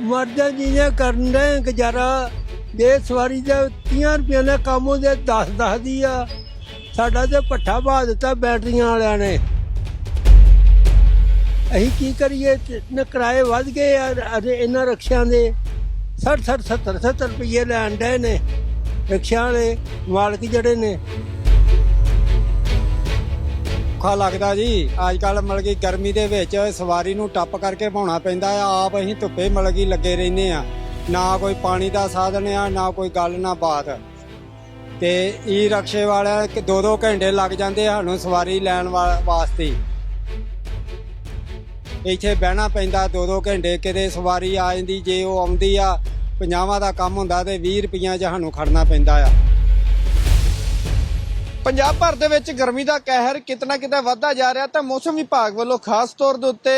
ਮਰਦਾਂ ਜੀਆਂ ਕਰਨ ਦੇ ਗੁਜ਼ਾਰਾ। ਦੇ ਸਵਾਰੀ ਦੇ 30 ਰੁਪਏ ਦਾ ਕੰਮ ਉਹਦੇ 10 10 ਦੀ ਆ। ਸਾਡਾ ਤੇ ਪੱਠਾ ਬਾ ਦਿੱਤਾ ਬੈਟਰੀਆਂ ਵਾਲਿਆਂ ਨੇ। ਅਸੀਂ ਕੀ ਕਰੀਏ? ਨਾ ਕਿਰਾਏ ਵੱਧ ਗਏ ਆ ਅਰੇ ਇਹਨਾਂ ਰਕਸ਼ਿਆਂ ਦੇ। 60 60 70 70 ਰੁਪਏ ਲੈਣ ਦੇ ਨੇ। ਰਕਸ਼ਿਆਂ ਵਾਲੇ ਮਾਲਕ ਜਿਹੜੇ ਨੇ ਔਖਾ ਲੱਗਦਾ ਜੀ। ਅੱਜ ਕੱਲ ਮਤਲਬ ਕਿ ਗਰਮੀ ਦੇ ਵਿੱਚ ਸਵਾਰੀ ਨੂੰ ਟੱਪ ਕਰਕੇ ਪਾਉਣਾ ਪੈਂਦਾ ਆ। ਆਪ ਅਸੀਂ ਧੁੱਪੇ ਮਤਲਬ ਕਿ ਲੱਗੇ ਰਹਿੰਦੇ ਆ। ਨਾ ਕੋਈ ਪਾਣੀ ਦਾ ਸਾਧਨ ਆ, ਨਾ ਕੋਈ ਗੱਲ, ਨਾ ਬਾਤ। ਤੇ ਈ ਰਕਸ਼ੇ ਵਾਲਿਆਂ ਕਿ ਦੋ ਦੋ ਘੰਟੇ ਲੱਗ ਜਾਂਦੇ ਸਾਨੂੰ ਸਵਾਰੀ ਲੈਣ ਵਾ- ਵਾਸਤੇ। ਇੱਥੇ ਬਹਿਣਾ ਪੈਂਦਾ ਦੋ ਦੋ ਘੰਟੇ। ਕਿਤੇ ਸਵਾਰੀ ਆ ਜਾਂਦੀ, ਜੇ ਉਹ ਆਉਂਦੀ ਆ ਪੰਜਾਵਾਂ ਦਾ ਕੰਮ ਹੁੰਦਾ ਤੇ 20 ਰੁਪਈਆ 'ਚ ਸਾਨੂੰ ਖੜਨਾ ਪੈਂਦਾ ਆ। ਪੰਜਾਬ ਭਰ ਦੇ ਵਿੱਚ ਗਰਮੀ ਦਾ ਕਹਿਰ ਕਿਤਨਾ ਕਿਤੇ ਵੱਧਦਾ ਜਾ ਰਿਹਾ ਤਾਂ ਮੌਸਮ ਵਿਭਾਗ ਵੱਲੋਂ ਖਾਸ ਤੌਰ ਦੇ ਉੱਤੇ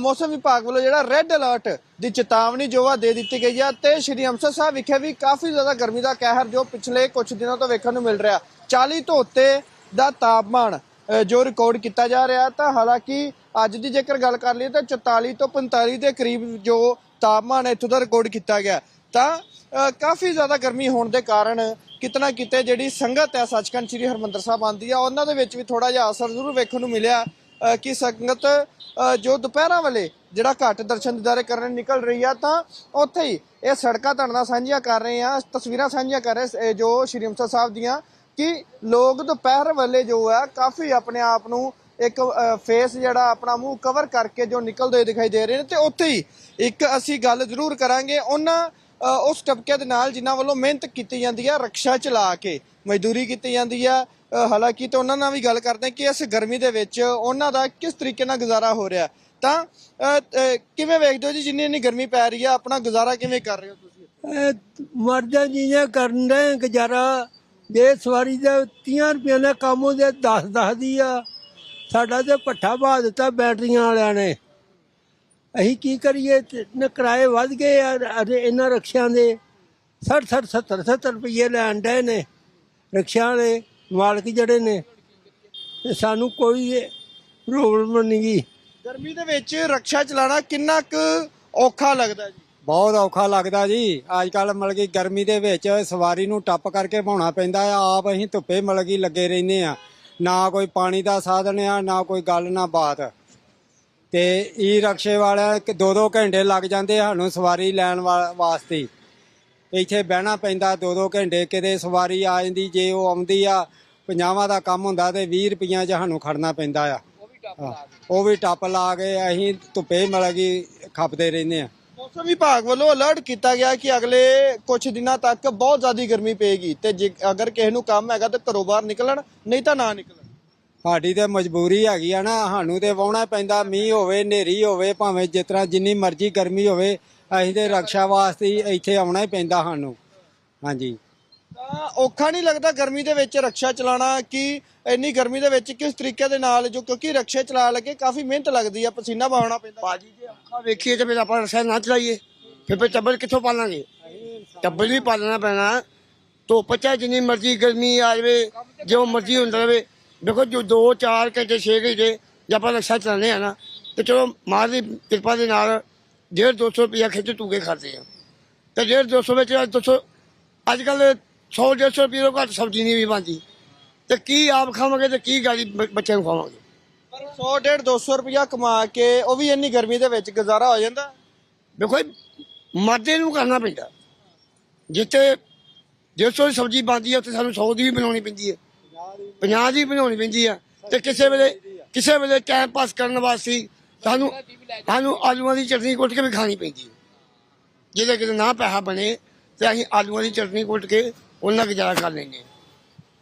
ਮੌਸਮ ਵਿਭਾਗ ਵੱਲੋਂ ਜਿਹੜਾ ਰੈੱਡ ਅਲਰਟ ਦੀ ਚੇਤਾਵਨੀ ਜੋ ਆ ਦੇ ਦਿੱਤੀ ਗਈ ਆ ਤੇ ਸ਼੍ਰੀ ਅੰਮ੍ਰਿਤਸਰ ਸਾਹਿਬ ਵਿਖੇ ਵੀ ਕਾਫੀ ਜ਼ਿਆਦਾ ਗਰਮੀ ਦਾ ਕਹਿਰ ਜੋ ਪਿਛਲੇ ਕੁਝ ਦਿਨਾਂ ਤੋਂ ਵੇਖਣ ਨੂੰ ਮਿਲ ਰਿਹਾ। 40 ਤੋਂ ਉੱਤੇ ਦਾ ਤਾਪਮਾਨ ਜੋ ਰਿਕਾਰਡ ਕੀਤਾ ਜਾ ਰਿਹਾ ਤਾਂ ਹਾਲਾਂਕਿ ਅੱਜ ਦੀ ਜੇਕਰ ਗੱਲ ਕਰ ਲਈਏ ਤਾਂ 44 ਤੋਂ 45 ਦੇ ਕਰੀਬ ਜੋ ਤਾਪਮਾਨ ਇੱਥੋਂ ਦਾ ਰਿਕਾਰਡ ਕੀਤਾ ਗਿਆ। ਤਾਂ ਕਾਫੀ ਜ਼ਿਆਦਾ ਗਰਮੀ ਹੋਣ ਦੇ ਕਾਰਨ ਕਿਤਨਾ ਕਿਤੇ ਜਿਹੜੀ ਸੰਗਤ ਹੈ, ਸੱਚਖੰਡ ਸ੍ਰੀ ਹਰਮੰਦਰ ਸਾਹਿਬ ਆਂਦੀ ਆ, ਉਹਨਾਂ ਦੇ ਵਿੱਚ ਵੀ ਥੋੜਾ ਜਿਹਾ ਅਸਰ ਜ਼ਰੂਰ ਵੇਖਣ ਨੂੰ ਮਿਲਿਆ ਕਿ ਸੰਗਤ ਜੋ ਦੁਪਹਿਰਾਂ ਵੇਲੇ ਜਿਹੜਾ ਘੱਟ ਦਰਸ਼ਨ ਦਿਦਾਰੇ ਕਰਨ ਨਿਕਲ ਰਹੀ ਆ, ਤਾਂ ਉੱਥੇ ਹੀ ਇਹ ਸੜਕਾਂ ਧੜਨਾ ਸਾਂਝੀਆਂ ਕਰ ਰਹੇ ਆ, ਤਸਵੀਰਾਂ ਸਾਂਝੀਆਂ ਕਰ ਰਹੇ ਜੋ ਸ਼੍ਰੀ ਅੰਮ੍ਰਿਤਸਰ ਸਾਹਿਬ ਦੀਆਂ, ਕਿ ਲੋਕ ਦੁਪਹਿਰ ਵੇਲੇ ਜੋ ਹੈ ਕਾਫੀ ਆਪਣੇ ਆਪ ਨੂੰ ਇੱਕ ਫੇਸ ਜਿਹੜਾ ਆਪਣਾ ਮੂੰਹ ਕਵਰ ਕਰਕੇ ਜੋ ਨਿਕਲਦੇ ਹੋਏ ਦਿਖਾਈ ਦੇ ਰਹੇ ਨੇ, ਤੇ ਉੱਥੇ ਹੀ ਇੱਕ ਅਸੀਂ ਗੱਲ ਜ਼ਰੂਰ ਕਰਾਂਗੇ, ਉਹਨਾਂ ਉਸ ਟਬਕੇ ਦੇ ਨਾਲ ਜਿਨ੍ਹਾਂ ਵੱਲੋਂ ਮਿਹਨਤ ਕੀਤੀ ਜਾਂਦੀ ਹੈ ਰਕਸ਼ਾ ਚਲਾ ਕੇ ਮਜ਼ਦੂਰੀ ਕੀਤੀ ਜਾਂਦੀ ਆ। ਹਾਲਾਂਕਿ ਤਾਂ ਉਹਨਾਂ ਨਾਲ ਵੀ ਗੱਲ ਕਰਦੇ ਕਿ ਇਸ ਗਰਮੀ ਦੇ ਵਿੱਚ ਉਹਨਾਂ ਦਾ ਕਿਸ ਤਰੀਕੇ ਨਾਲ ਗੁਜ਼ਾਰਾ ਹੋ ਰਿਹਾ। ਤਾਂ ਕਿਵੇਂ ਵੇਖਦੇ ਹੋ ਜੀ ਜਿੰਨੀ ਇੰਨੀ ਗਰਮੀ ਪੈ ਰਹੀ ਆ, ਆਪਣਾ ਗੁਜ਼ਾਰਾ ਕਿਵੇਂ ਕਰ ਰਹੇ ਹੋ ਤੁਸੀਂ? ਮਰਦਾਂ ਜੀਆਂ ਕਰਨ ਦੇ ਗੁਜ਼ਾਰਾ ਦੇ ਸਵਾਰੀ ਦੇ 30 ਰੁਪਏ ਦਾ ਕੰਮ ਉਹਦੇ 10 10 ਦੀ ਆ। ਸਾਡਾ ਤੇ ਪੱਠਾ ਬਾ ਦਿੱਤਾ ਬੈਟਰੀਆਂ ਵਾਲਿਆਂ ਨੇ। ਅਸੀਂ ਕੀ ਕਰੀਏ? ਤੇ ਨਾ ਕਿਰਾਏ ਵੱਧ ਗਏ ਆ ਅਰੇ ਇਹਨਾਂ ਰਕਸ਼ਿਆਂ ਦੇ 60 60 70 70 ਰੁਪਏ ਲੈਣ ਦੇ ਨੇ। ਰਕਸ਼ਿਆਂ ਵਾਲੇ ਮਾਲਕ ਜਿਹੜੇ ਨੇ ਤੇ ਸਾਨੂੰ ਕੋਈ ਪ੍ਰੋਬਲਮ ਨਹੀਂ ਗੀ। ਗਰਮੀ ਦੇ ਵਿੱਚ ਰਕਸ਼ਾ ਚਲਾਉਣਾ ਕਿੰਨਾ ਕੁ ਔਖਾ ਲੱਗਦਾ ਜੀ? ਬਹੁਤ ਔਖਾ ਲੱਗਦਾ ਜੀ। ਅੱਜ ਕੱਲ ਮਤਲਬ ਕਿ ਗਰਮੀ ਦੇ ਵਿੱਚ ਸਵਾਰੀ ਨੂੰ ਟੱਪ ਕਰਕੇ ਭਾਉਣਾ ਪੈਂਦਾ ਆ। ਆਪ ਅਸੀਂ ਧੁੱਪੇ ਮਤਲਬ ਕਿ ਲੱਗੇ ਰਹਿੰਦੇ ਆ। ਨਾ ਕੋਈ ਪਾਣੀ ਦਾ ਸਾਧਨ ਆ ਨਾ ਕੋਈ ਗੱਲ ਨਾ ਬਾਤ। ਤੇ ਈ ਰਕਸ਼ੇ ਵਾਲਿਆਂ ਕਿ ਦੋ ਦੋ ਘੰਟੇ ਲੱਗ ਜਾਂਦੇ ਸਾਨੂੰ ਸਵਾਰੀ ਲੈਣ ਵਾ- ਵਾਸਤੇ। ਇੱਥੇ ਬਹਿਣਾ ਪੈਂਦਾ ਦੋ ਦੋ ਘੰਟੇ ਕਿਤੇ ਸਵਾਰੀ ਆ ਜਾਂਦੀ ਜੇ ਉਹ ਆਉਂਦੀ ਆ ਪੰਜਾਵਾਂ ਦਾ ਕੰਮ ਹੁੰਦਾ ਤੇ 20 ਰੁਪਈਆ 'ਚ ਸਾਨੂੰ ਖੜਨਾ ਪੈਂਦਾ ਆ। ਹਾਂ, ਉਹ ਵੀ ਟੱਪ ਲਾ ਕੇ ਅਸੀਂ ਧੁੱਪੇ ਮਤਲਬ ਕਿ ਖਪਦੇ ਰਹਿੰਦੇ ਆ। ਮੌਸਮ ਵਿਭਾਗ ਵੱਲੋਂ ਅਲਰਟ ਕੀਤਾ ਗਿਆ ਕਿ ਅਗਲੇ ਕੁਝ ਦਿਨਾਂ ਤੱਕ ਬਹੁਤ ਜ਼ਿਆਦਾ ਗਰਮੀ ਪਏਗੀ ਤੇ ਜੇ ਅਗਰ ਕਿਸੇ ਨੂੰ ਕੰਮ ਹੈਗਾ ਤਾਂ ਘਰੋਂ ਬਾਹਰ ਨਿਕਲਣ ਨਹੀਂ ਤਾਂ ਨਾ ਨਿਕਲਣ। ਸਾਡੀ ਤੇ ਮਜਬੂਰੀ ਹੈਗੀ ਆ ਨਾ ਸਾਨੂੰ ਤੇ ਵਾਹੁਣਾ ਪੈਂਦਾ ਮੀਂਹ ਹੋਵੇ ਹਨੇਰੀ ਹੋਵੇ ਭਾਵੇਂ ਜਿਸ ਤਰ੍ਹਾਂ ਜਿੰਨੀ ਮਰਜ਼ੀ ਗਰਮੀ ਹੋਵੇ ਅਸੀਂ ਤੇ ਰਕਸ਼ਾ ਵਾਸਤੇ ਹੀ ਇੱਥੇ ਆਉਣਾ ਹੀ ਪੈਂਦਾ ਸਾਨੂੰ। ਹਾਂਜੀ। ਤਾਂ ਔਖਾ ਨਹੀਂ ਲੱਗਦਾ ਗਰਮੀ ਦੇ ਵਿੱਚ ਰਕਸ਼ਾ ਚਲਾਉਣਾ ਕਿ ਇੰਨੀ ਗਰਮੀ ਦੇ ਵਿੱਚ ਕਿਸ ਤਰੀਕੇ ਦੇ ਨਾਲ ਜੋ ਕਿਉਂਕਿ ਰਕਸ਼ੇ ਚਲਾ ਲੱਗੇ ਕਾਫੀ ਮਿਹਨਤ ਲੱਗਦੀ ਆ ਪਸੀਨਾ ਬਹਾਉਣਾ ਪੈਂਦਾ। ਬਾਜੀ ਜੇ ਅੱਖਾਂ ਵੇਖੀਏ ਤੇ ਫਿਰ ਆਪਾਂ ਰਸਾ ਨਾ ਚਲਾਈਏ ਫਿਰ ਫਿਰ ਟੱਬਰ ਕਿੱਥੋਂ ਪਾਲਾਂਗੇ? ਟੱਬਰ ਵੀ ਪਾਲਣਾ ਪੈਣਾ ਧੁੱਪ ਚਾਹੇ ਜਿੰਨੀ ਮਰਜ਼ੀ ਗਰਮੀ ਆ ਜਾਵੇ ਜੋ ਮਰਜ਼ੀ ਹੁੰਦਾ ਰਹੇ ਦੇਖੋ ਜੋ 2 4 ਘੰਟੇ 6 ਘੰਟੇ ਜੇ ਆਪਾਂ ਰਕਸ਼ਾ ਚਲਾਉਂਦੇ ਆ ਨਾ ਤੇ ਚਲੋ ਮਾਂ ਦੀ ਕਿਰਪਾ ਦੇ ਨਾਲ 1.5 200 ਰੁਪਇਆ ਖਿੱਚ ਤੂਗੇ ਖਾਤੇ ਆ। ਤੇ 1.5 200 ਵਿੱਚ 200 ਅੱਜ ਕੱਲ 100 150 ਰੁਪਏ ਤੋਂ ਘੱਟ ਸਬਜ਼ੀ ਨਹੀਂ ਵੀ ਬਣਦੀ। ਤੇ ਕੀ ਆਪ ਖਾਵਾਂਗੇ ਤੇ ਕੀ ਬ- ਬੱਚਿਆਂ ਨੂੰ ਖਵਾਵਾਂਗੇ? ਪਰ 100 150 200 ਰੁਪਇਆ ਕਮਾ ਕੇ ਉਹ ਵੀ ਇੰਨੀ ਗਰਮੀ ਦੇ ਵਿੱਚ ਗੁਜ਼ਾਰਾ ਹੋ ਜਾਂਦਾ। ਦੇਖੋ ਮਰਦੇ ਨੂੰ ਕਰਨਾ ਪੈਂਦਾ। ਜਿੱਥੇ ਜਿੱਥੋਂ ਸਬਜ਼ੀ ਬਣਦੀ ਹੈ ਉੱਥੇ ਸਾਨੂੰ 100 ਦੀ ਵੀ ਬਣਾਉਣੀ ਪੈਂਦੀ ਹੈ 50 ਦੀ ਬਣਾਉਣੀ ਪੈਂਦੀ ਹੈ ਤੇ ਕਿਸੇ ਵੇਲੇ ਕਿਸੇ ਵੇਲੇ ਟਾਈਮ ਪਾਸ ਕਰਨ ਵਾਸਤੇ ਸਾਨੂੰ ਸਾਨੂੰ ਆਲੂਆਂ ਦੀ ਚਟਨੀ ਕੁੱਟ ਕੇ ਵੀ ਖਾਣੀ ਪੈਂਦੀ ਜਿਹਦੇ ਕਿਤੇ ਨਾ ਪੈਸਾ ਬਣੇ ਤੇ ਅਸੀਂ ਆਲੂਆਂ ਦੀ ਚਟਨੀ ਕੁੱਟ ਕੇ ਉਹਨਾਂ ਗੁਜ਼ਾਰਾ ਕਰ ਲੈਂਦੇ ਹਾਂ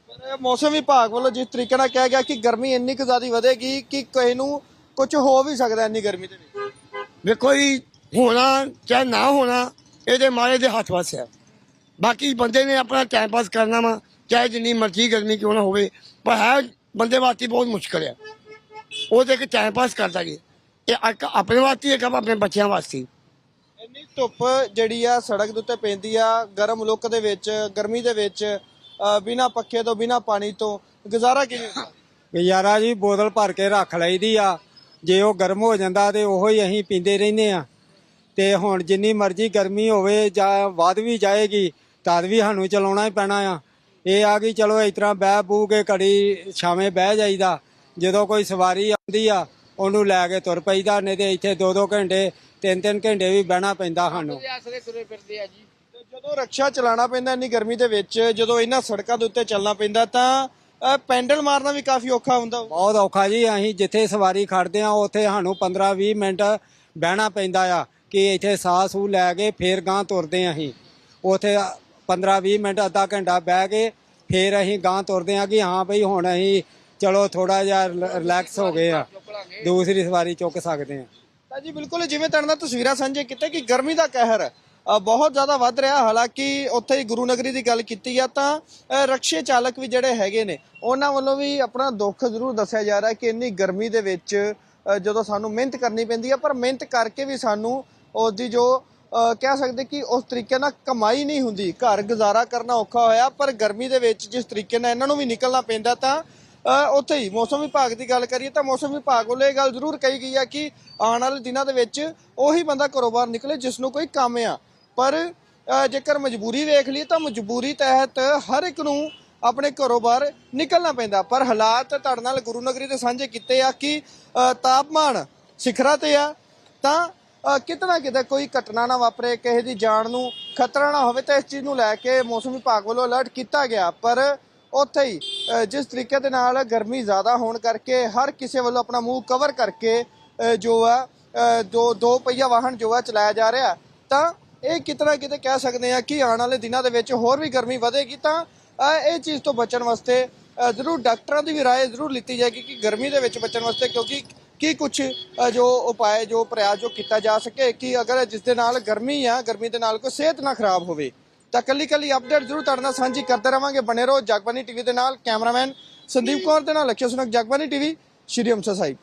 ਪਰ ਮੌਸਮ ਵਿਭਾਗ ਵੱਲੋਂ ਜਿਸ ਤਰੀਕੇ ਨਾਲ ਕਿਹਾ ਗਿਆ ਕਿ ਗਰਮੀ ਇੰਨੀ ਕੁ ਜ਼ਿਆਦਾ ਵਧੇਗੀ ਕਿ ਕਿਸੇ ਨੂੰ ਕੁਝ ਹੋ ਵੀ ਸਕਦਾ ਇੰਨੀ ਗਰਮੀ ਦੇ ਵਿੱਚ। ਵੇਖੋ ਜੀ ਹੋਣਾ ਚਾਹੇ ਨਾ ਹੋਣਾ ਇਹਦੇ ਮਾਰੇ ਦੇ ਹੱਥ ਵਸ ਹੈ ਬਾਕੀ ਬੰਦੇ ਨੇ ਆਪਣਾ ਟਾਈਮ ਪਾਸ ਕਰਨਾ ਵਾ ਚਾਹੇ ਜਿੰਨੀ ਮਰਜ਼ੀ ਗਰਮੀ ਕਿਉਂ ਨਾ ਹੋਵੇ ਪਰ ਹੈ ਬੰਦੇ ਵਾਸਤੇ ਬਹੁਤ ਮੁਸ਼ਕਲ ਹੈ। ਉਹ ਤੇ ਇੱਕ ਟਾਈਮ ਪਾਸ ਕਰਦਾ ਜੀ। ਇਹ ਇੱਕ ਆਪਣੇ ਵਾਸਤੇ ਇੱਕ ਆਪਣੇ ਬੱਚਿਆਂ ਵਾਸਤੇ। ਇੰਨੀ ਧੁੱਪ ਜਿਹੜੀ ਆ ਸੜਕ ਦੇ ਉੱਤੇ ਪੈਂਦੀ ਆ ਗਰਮ ਲੁੱਕ ਦੇ ਵਿੱਚ ਗਰਮੀ ਦੇ ਵਿੱਚ ਬਿਨਾ ਪੱਖੇ ਤੋਂ ਬਿਨਾ ਪਾਣੀ ਤੋਂ। ਗੁਜ਼ਾਰਾ ਕਿਵੇਂ ਹੁੰਦਾ? ਯਾਰਾ ਜੀ ਬੋਤਲ ਭਰ ਕੇ ਰੱਖ ਲਈਦੀ ਆ। ਜੇ ਉਹ ਗਰਮ ਹੋ ਜਾਂਦਾ ਤੇ ਉਹੋ ਹੀ ਅਸੀਂ ਪੀਂਦੇ ਰਹਿੰਦੇ ਆ। ਤੇ ਹੁਣ ਜਿੰਨੀ ਮਰਜ਼ੀ ਗਰਮੀ ਹੋਵੇ ਜਾਂ ਵੱਧ ਵੀ ਜਾਏਗੀ ਤਦ ਵੀ ਸਾਨੂੰ ਚਲਾਉਣਾ ਹੀ ਪੈਣਾ ਆ। ਇਹ ਆ ਕਿ ਚਲੋ ਇਸ ਤਰ੍ਹਾਂ ਬਹਿ ਬੂ ਕੇ ਘੜੀ ਛਾਵੇਂ ਬਹਿ ਜਾਈਦਾ। ਜਦੋਂ ਕੋਈ ਸਵਾਰੀ ਆਉਂਦੀ ਆ ਉਹਨੂੰ ਲੈ ਕੇ ਤੁਰ ਪਈਦਾ ਨਹੀਂ ਤੇ ਇੱਥੇ 2-2 ਘੰਟੇ 3-3 ਘੰਟੇ ਵੀ ਬਹਿਣਾ ਪੈਂਦਾ ਸਾਨੂੰ। ਤੇ ਜਦੋਂ ਰਕਸ਼ਾ ਚਲਾਉਣਾ ਪੈਂਦਾ ਇੰਨੀ ਗਰਮੀ ਦੇ ਵਿੱਚ ਜਦੋਂ ਇਹਨਾਂ ਸੜਕਾਂ ਦੇ ਉੱਤੇ ਚੱਲਣਾ ਪੈਂਦਾ ਤਾਂ ਪੈਂਡਲ ਮਾਰਨਾ ਵੀ ਕਾਫੀ ਔਖਾ ਹੁੰਦਾ ਹੋਊ। ਬਹੁਤ ਔਖਾ ਜੀ ਅਸੀਂ ਜਿੱਥੇ ਸਵਾਰੀ ਖੜਦੇ ਆ ਉੱਥੇ ਸਾਨੂੰ 15-20 ਮਿੰਟ ਬਹਿਣਾ ਪੈਂਦਾ ਆ ਕਿ ਇੱਥੇ ਸਾਹ ਸੂ ਲੈ ਕੇ ਫੇਰ ਗਾਂ ਤੁਰਦੇ ਆ ਅਸੀਂ। ਉੱਥੇ 15-20 ਮਿੰਟ ਅੱਧਾ ਘੰਟਾ ਬਹਿ ਕੇ ਫੇਰ ਅਸੀਂ ਗਾਂ ਤੁਰਦੇ ਆ ਕਿ ਹਾਂ ਬਈ ਹੁਣ ਅਸੀਂ ਚਲੋ ਥੋੜਾ ਜਿਹਾ ਰਿਲੈਕਸ ਹੋ ਗਏ ਆ। ਦੂਸਰੀ ਸਵਾਰੀ ਚੁੱਕ ਸਕਦੇ ਆ ਤਾਂ ਜੀ ਬਿਲਕੁਲ ਜਿਵੇਂ ਤੁਹਾਡੇ ਨਾਲ ਤਸਵੀਰਾਂ ਸਾਂਝੇ ਕੀਤੇ ਕਿ ਗਰਮੀ ਦਾ ਕਹਿਰ ਬਹੁਤ ਜ਼ਿਆਦਾ ਵੱਧ ਰਿਹਾ। ਹਾਲਾਂਕਿ ਉੱਥੇ ਹੀ ਗੁਰੂ ਨਗਰੀ ਦੀ ਗੱਲ ਕੀਤੀ ਆ ਤਾਂ ਅ, ਰਕਸ਼ੇ ਚਾਲਕ ਵੀ ਜਿਹੜੇ ਹੈਗੇ ਨੇ ਉਹਨਾਂ ਵੱਲੋਂ ਵੀ ਆਪਣਾ ਦੁੱਖ ਜ਼ਰੂਰ ਦੱਸਿਆ ਜਾ ਰਿਹਾ ਕਿ ਇੰਨੀ ਗਰਮੀ ਦੇ ਵਿੱਚ ਜਦੋਂ ਸਾਨੂੰ ਮਿਹਨਤ ਕਰਨੀ ਪੈਂਦੀ ਆ ਪਰ ਮਿਹਨਤ ਕਰਕੇ ਵੀ ਸਾਨੂੰ ਉਹਦੀ ਜੋ ਕਹਿ ਸਕਦੇ ਕਿ ਉਸ ਤਰੀਕੇ ਨਾਲ ਕਮਾਈ ਨਹੀਂ ਹੁੰਦੀ। ਘਰ ਗੁਜ਼ਾਰਾ ਕਰਨਾ ਔਖਾ ਹੋਇਆ, ਪਰ ਗਰਮੀ ਦੇ ਵਿੱਚ ਜਿਸ ਤਰੀਕੇ ਨਾਲ ਇਹਨਾਂ ਨੂੰ ਵੀ ਨਿਕਲਣਾ ਪੈਂਦਾ ਤਾਂ ਉੱਥੇ ਹੀ ਮੌਸਮ ਵਿਭਾਗ ਦੀ ਗੱਲ ਕਰੀਏ ਤਾਂ ਮੌਸਮ ਵਿਭਾਗ ਵੱਲੋਂ ਇਹ ਗੱਲ ਜ਼ਰੂਰ ਕਹੀ ਗਈ ਆ ਕਿ ਆਉਣ ਵਾਲੇ ਦਿਨਾਂ ਦੇ ਵਿੱਚ ਉਹੀ ਬੰਦਾ ਘਰੋਂ ਬਾਹਰ ਨਿਕਲੇ ਜਿਸ ਨੂੰ ਕੋਈ ਕੰਮ ਆ। ਪਰ ਜੇਕਰ ਮਜਬੂਰੀ ਵੇਖ ਲਈ ਤਾਂ ਮਜਬੂਰੀ ਤਹਿਤ ਹਰ ਇੱਕ ਨੂੰ ਆਪਣੇ ਘਰੋਂ ਬਾਹਰ ਨਿਕਲਣਾ ਪੈਂਦਾ। ਪਰ ਹਾਲਾਤ ਤੁਹਾਡੇ ਨਾਲ ਗੁਰੂ ਨਗਰੀ ਦੇ ਸਾਂਝੇ ਕੀਤੇ ਆ ਕਿ ਤਾਪਮਾਨ ਸਿਖਰਾਂ ਤੇ ਆ, ਤਾਂ ਕਿਤੇ ਨਾ ਕਿਤੇ ਕੋਈ ਘਟਨਾ ਨਾ ਵਾਪਰੇ ਕਿਸੇ ਦੀ ਜਾਨ ਨੂੰ ਖਤਰਾ ਨਾ ਹੋਵੇ ਤਾਂ ਇਸ ਚੀਜ਼ ਨੂੰ ਲੈ ਕੇ ਮੌਸਮ ਵਿਭਾਗ ਵੱਲੋਂ ਅਲਰਟ ਕੀਤਾ ਗਿਆ ਪਰ ਉੱਥੇ ਹੀ ਅ, ਜਿਸ ਤਰੀਕੇ ਦੇ ਨਾਲ ਗਰਮੀ ਜ਼ਿਆਦਾ ਹੋਣ ਕਰਕੇ ਹਰ ਕਿਸੇ ਵੱਲੋਂ ਆਪਣਾ ਮੂੰਹ ਕਵਰ ਕਰਕੇ ਅ, ਜੋ ਆ ਅ, ਦੋ ਦੋ ਪਹੀਆ ਵਾਹਨ ਜੋ ਆ ਚਲਾਇਆ ਜਾ ਰਿਹਾ ਤਾਂ ਇਹ ਕਿਤੇ ਨਾ ਕਿਤੇ ਕਹਿ ਸਕਦੇ ਆ ਕਿ ਆਉਣ ਵਾਲੇ ਦਿਨਾਂ ਦੇ ਵਿੱਚ ਹੋਰ ਵੀ ਗਰਮੀ ਵਧੇਗੀ ਤਾਂ ਅ, ਇਹ ਚੀਜ਼ ਤੋਂ ਬਚਣ ਵਾਸਤੇ ਅ, ਜ਼ਰੂਰ ਡਾਕਟਰਾਂ ਦੀ ਵੀ رائے ਜ਼ਰੂਰ ਲਿੱਤੀ ਜਾਏਗੀ ਕਿ ਗਰਮੀ ਦੇ ਵਿੱਚ ਬਚਣ ਵਾਸਤੇ ਕਿਉਂਕਿ ਕੀ ਕੁਝ ਜੋ ਉਪਾਅ ਜੋ ਪ੍ਰਯਾਸ ਜੋ ਕੀਤਾ ਜਾ ਸਕੇ ਕਿ ਅਗਰ ਜਿਸ ਦੇ ਨਾਲ ਗਰਮੀ ਆ, ਗਰਮੀ ਦੇ ਨਾਲ ਕੋਈ ਸਿਹਤ ਨਾ ਖਰਾਬ ਹੋਵੇ, ਤਾਂ ਕੱਲੀ ਕੱਲੀ ਅਪਡੇਟ ਜ਼ਰੂਰ ਤੁਹਾਡੇ ਨਾਲ ਸਾਂਝੀ ਕਰਦੇ ਰਵਾਂਗੇ। ਬਣੇ ਰਹੋ ਜਗਬਾਨੀ ਟੀਵੀ ਦੇ ਨਾਲ, ਕੈਮਰਾਮੈਨ ਸੰਦੀਪ ਕੌਰ ਦੇ ਨਾਲ ਲਖਿਆ ਸੁਨਕ ਜਗਬਾਨੀ ਟੀਵੀ ਸ਼੍ਰੀ ਅੰਮ੍ਰਿਤਸਰ ਸਾਹਿਬ।